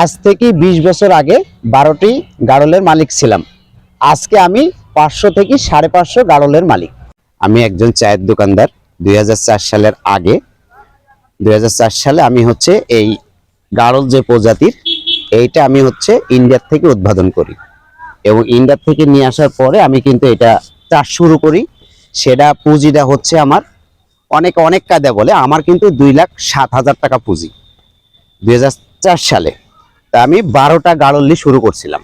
আজ থেকে বিশ বছর আগে বারোটি গাড়লের মালিক ছিলাম। আজকে আমি পাঁচশো থেকে সাড়ে পাঁচশো গাড়লের মালিক। আমি একজন চায়ের দোকানদার। দুই হাজার চার সালের আগে, দুই হাজার চার সালে আমি হচ্ছে এই গাড়ল যে প্রজাতির, এইটা আমি হচ্ছে ইন্ডিয়ার থেকে উদ্ভাবন করি। এবং ইন্ডিয়ার থেকে নিয়ে আসার পরে আমি কিন্তু এটা চাষ শুরু করি। সেটা পুঁজিটা হচ্ছে আমার, অনেক অনেক কায়দা বলে, আমার কিন্তু দুই লাখ সাত হাজার টাকা পুঁজি। দুই হাজার চার সালে তা আমি বারোটা গাড়লি শুরু করছিলাম।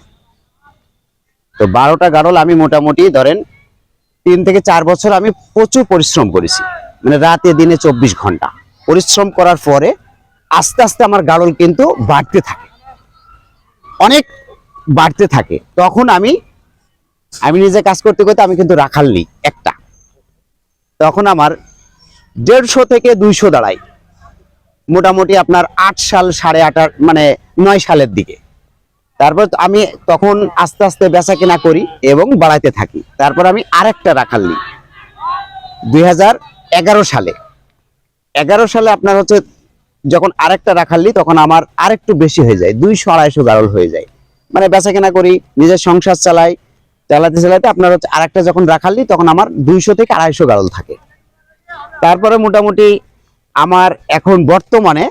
তো বারোটা গাড়ল আমি মোটামুটি ধরেন তিন থেকে চার বছর আমি প্রচুর পরিশ্রম করেছি। মানে রাতে, দিনে চব্বিশ ঘণ্টা। পরিশ্রম করার পরে আস্তে আস্তে আমার গাড়ল কিন্তু বাড়তে থাকে। অনেক বাড়তে থাকে। তখন আমি আমি নিজে কাজ করতে করতে আমি কিন্তু রাখাল নি একটা। তখন আমার দেড়শো থেকে দুইশো দাঁড়াই মোটামুটি আপনার আট সাল, সাড়ে আট মানে নয় সালের দিকে। তারপর আমি তখন আস্তে আস্তে বেচা কেনা করি এবং বাড়াইতে থাকি। তারপর আমি আরেকটা রাখাল নিই। দুই হাজার এগারো সালে। এগারো সালে আপনার হচ্ছে যখন আরেকটা রাখাল নিই, তখন আমার আরেকটু বেশি হয়ে যায়। দুইশো, আড়াইশো গারল হয়ে যায়। মানে বেচা কেনা করি, নিজের সংসার চালাই, চালাতে চালাতে আপনার হচ্ছে আরেকটা যখন রাখাল নিই, তখন আমার দুইশো থেকে আড়াইশো গারল থাকে। তারপরে মোটামুটি আমার এখন বর্তমানে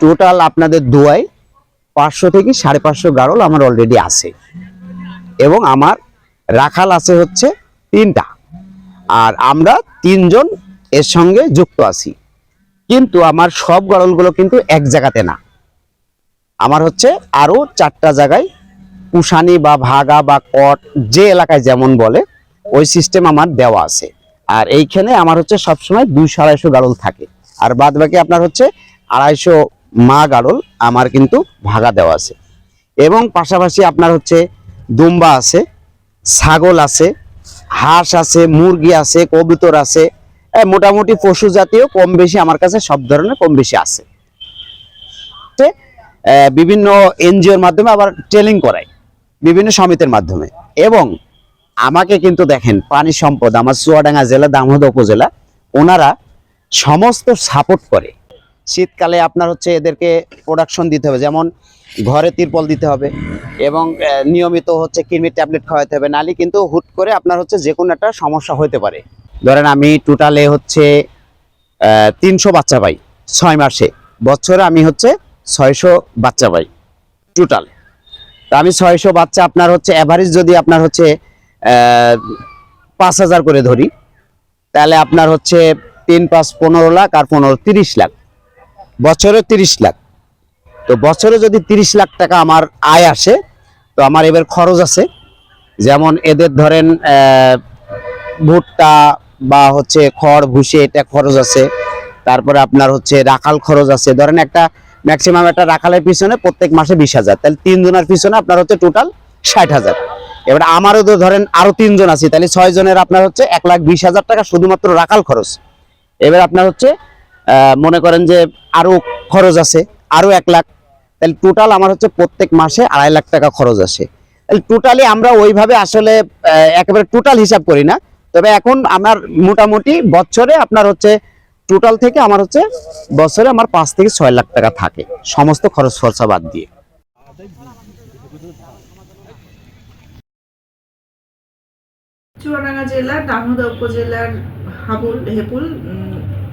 টোটাল আপনাদের দোয়ায় পাঁচশো থেকে সাড়ে পাঁচশো গারল আমার অলরেডি আছে। এবং আমার রাখাল আছে হচ্ছে তিনটা। আর আমরা তিনজন এর সঙ্গে যুক্ত আছি। কিন্তু আমার সব গাড়লগুলো কিন্তু এক জায়গাতে না। আমার হচ্ছে আরও চারটা জায়গায় কুষানি বা ভাগা বা কট যে এলাকায় যেমন বলে, ওই সিস্টেম আমার দেওয়া আছে। আর এইখানে আমার হচ্ছে সবসময় দুইশো আড়াইশো গাড়ল থাকে। আর বাদ বাকি আপনার হচ্ছে আড়াইশো মা গাড়ল আমার কিন্তু ভাগা দেওয়া আছে। এবং পাশাপাশি আপনার হচ্ছে দুম্বা আছে, ছাগল আছে, হাঁস আছে, মুরগি আছে, কবুতর আছে মোটামুটি পশু জাতীয় কম বেশি আমার কাছে সব ধরনের কম বেশি আছে। বিভিন্ন এনজিওর মাধ্যমে আবার ট্রেনিং করাই, বিভিন্ন সমিতির মাধ্যমে। এবং আমাকে কিন্তু দেখেন, পানি সম্পদ, আমার চুয়াডাঙ্গা জেলা, দামোদর উপজেলা, ওনারা সমস্ত সাপোর্ট করে। শীতকালে আপনার হচ্ছে এদেরকে প্রোডাকশন দিতে হবে, যেমন ঘরে তিরপল দিতে হবে এবং নিয়মিত হচ্ছে কৃমির ট্যাবলেট খাওয়াতে হবে, নালি কিন্তু হুট করে আপনার হচ্ছে যে কোনো একটা সমস্যা হতে পারে। ধরেন আমি টোটালে হচ্ছে তিনশো বাচ্চা পাই ছয় মাসে, বছরে আমি হচ্ছে ছয়শো বাচ্চা পাই টোটাল তা আমি ছয়শো বাচ্চা আপনার হচ্ছে অ্যাভারেজ যদি আপনার হচ্ছে পাঁচ হাজার করে ধরি। তাহলে আপনার হচ্ছে তিন পাঁচ পনেরো লাখ আর পনেরো তিরিশ লাখ। বছরে তিরিশ লাখ। তো বছরে যদি তিরিশ লাখ টাকা আমার আয় আসে, তো আমার এবার খরচ আছে। যেমন এদের ধরেন ভুট্টা বা হচ্ছে খড়, ভুসি, এটা খরচ আছে। তারপরে আপনার হচ্ছে রাখাল খরচ আছে। ধরেন একটা ম্যাক্সিমাম একটা রাখালের পিছনে প্রত্যেক মাসে বিশ হাজার। তাহলে তিনজনের পিছনে আপনার হচ্ছে টোটাল ষাট হাজার। এবার আমারও তো ধরেন আরও তিনজন আছে, তাহলে ছয় জনের আপনার হচ্ছে এক লাখ বিশ হাজার টাকা শুধুমাত্র রাখাল খরচ। এবার আপনার হচ্ছে মনে করেন যে আরও খরচ আছে, আরও এক লাখ, তাহলে টোটাল আমার হচ্ছে প্রত্যেক মাসে আড়াই লাখ টাকা খরচ আসে তাহলে টোটালি আমরা ওইভাবে আসলে একেবারে টোটাল হিসাব করি না, তবে এখন আমার মোটামুটি বছরে আপনার হচ্ছে টোটাল থেকে আমার হচ্ছে বছরে আমার পাঁচ থেকে ছয় লাখ টাকা থাকে, সমস্ত খরচ খরচা বাদ দিয়ে। চুয়াডাঙ্গা জেলার দামোদা উপজেলার হাবুল, হেপুল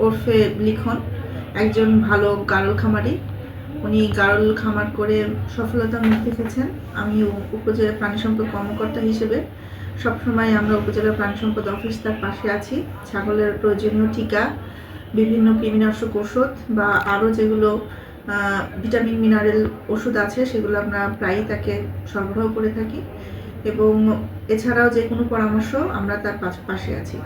ওরফে লিখন, একজন ভালো গারল খামারি। উনি গারল খামার করে সফলতা মুখ দেখেছেন আমি উপজেলা প্রাণী সম্পদ কর্মকর্তা হিসেবে সবসময় আমরা উপজেলা প্রাণী সম্পদ অফিস তার পাশে আছি। ছাগলের প্রয়োজনীয় টিকা, বিভিন্ন কৃমিনাশক ওষুধ বা আরও যেগুলো ভিটামিন, মিনারেল ওষুধ আছে, সেগুলো আমরা প্রায়ই তাকে সরবরাহ করে থাকি। এবং এছাড়াও যে কোনো পরামর্শ আমরা তার পাশ- আছি।